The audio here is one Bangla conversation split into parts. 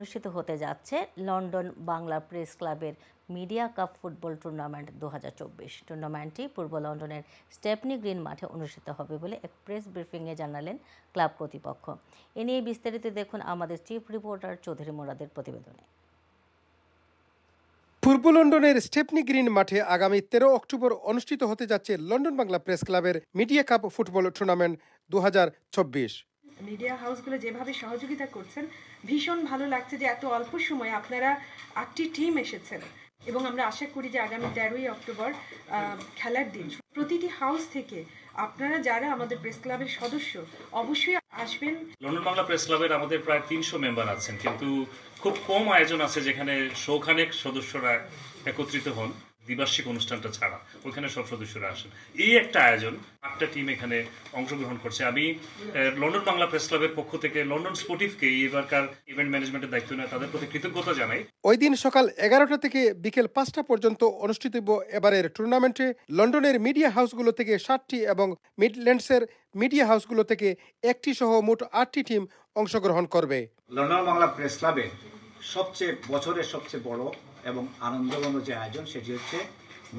অনুষ্ঠিত হতে যাচ্ছে লন্ডন বাংলা প্রেস ক্লাবের মিডিয়া কাপ ফুটবল টুর্নামেন্ট দু হাজার চব্বিশ। টুর্নামেন্টটি পূর্ব লন্ডনের স্টেপনি গ্রিন মাঠে অনুষ্ঠিত হবে বলে এক প্রেস ব্রিফিংয়ে জানালেন ক্লাব কর্তৃপক্ষ। এ নিয়ে বিস্তারিত দেখুন আমাদের চিফ রিপোর্টার চৌধুরী মোরাদের প্রতিবেদনে। পূর্ব লন্ডনের স্টেপনি গ্রিন মাঠে আগামী তেরো অক্টোবর অনুষ্ঠিত হতে যাচ্ছে লন্ডন বাংলা প্রেস ক্লাবের মিডিয়া কাপ ফুটবল টুর্নামেন্ট দু হাজার চব্বিশ। মিডিয়া হাউসগুলো যেভাবে সহযোগিতা করছেন, ভীষণ ভালো লাগছে যে এত অল্প সময়ে আপনারা আটটি টিম এসেছেন। এবং আমরা আশা করি যে আগামী তেরোই অক্টোবর খেলার দিন। প্রতিটি হাউস থেকে আপনারা যারা আমাদের প্রেস ক্লাবের সদস্য, অবশ্যই আসবেন। লন্ডন বাংলা প্রেস ক্লাবের আমাদের প্রায় তিনশো মেম্বার আছেন, কিন্তু খুব কম আয়োজন আছে যেখানে সৌখানেক সদস্যরা একত্রিত হন। দ্বিবার্ষিক অনুষ্ঠানটা ছাড়া ওখানে সব সদস্যরা আসেন। এই একটা আয়োজন আটটা টিম এখানে অংশগ্রহণ করছে। আমি লন্ডন বাংলা প্রেস ক্লাবের পক্ষ থেকে লন্ডন স্পোর্টিভকে এবারকার ইভেন্ট ম্যানেজমেন্টের দায়িত্ব নেয় তাদের প্রতি কৃতজ্ঞতা জানাই। ওই দিন সকাল এগারোটা থেকে বিকেল পাঁচটা পর্যন্ত অনুষ্ঠিতব্য এবারের টুর্নামেন্টে। লন্ডনের মিডিয়া হাউসগুলো থেকে ষাটটি এবং মিডল্যান্ডসের মিডিয়া হাউসগুলো থেকে একটি সহ মোট আটটি টিম অংশগ্রহণ করবে। লন্ডন বাংলা প্রেস ক্লাবের সবচেয়ে বছরের সবচেয়ে বড় এবং আনন্দঘন যে আয়োজন সেটি হচ্ছে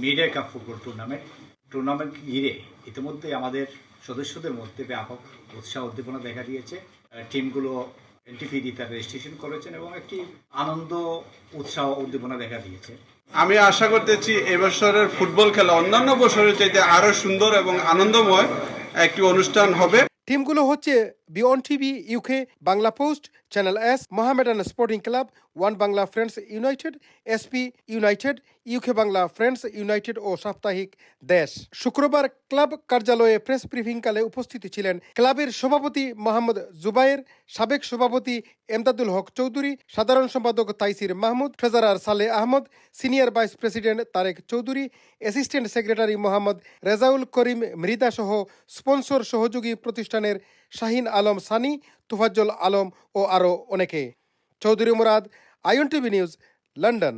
media cup football tournament. Tournament ঘিরে ইতিমধ্যে আমাদের সদস্যদের মধ্যে ব্যাপক উৎসাহ উদ্দীপনা দেখা দিয়েছে। টিমগুলো এনটিপিডি তার রেজিস্ট্রেশন করেছেন এবং একটি আনন্দ উৎসাহ উদ্দীপনা দেখা দিয়েছে। আমি আশা করতেছি এবছরের ফুটবল খেলা অন্যান্য বছরের চাইতে আরও সুন্দর এবং আনন্দময় একটি অনুষ্ঠান হবে। টিমগুলো হচ্ছে beyond TV UK Bangla post channel S Mohammedan sporting club one Bangla friends united SP united UK Bangla friends united ও সাপ্তাহিক দেশ। শুক্রবার ক্লাব কার্যালয়ে প্রেস ব্রিফিংকালে উপস্থিত ছিলেন ক্লাবের সভাপতি মোহাম্মদ জুবায়ের, সাবেক সভাপতি এমদাদুল হক চৌধুরী, সাধারণ সম্পাদক Taisir Mahmud, treasurer Saleh Ahmed, senior vice president Tarek Chowdhury, assistant secretary Mohammad Rezaul Karim Mridha সহ স্পন্সর সহযোগী প্রতিষ্ঠানের শাহিন আলম সানি তুফাজ্জল আলম ও আরও অনেকে। চৌধুরী মুরাদ আইন টিভি নিউজ লন্ডন।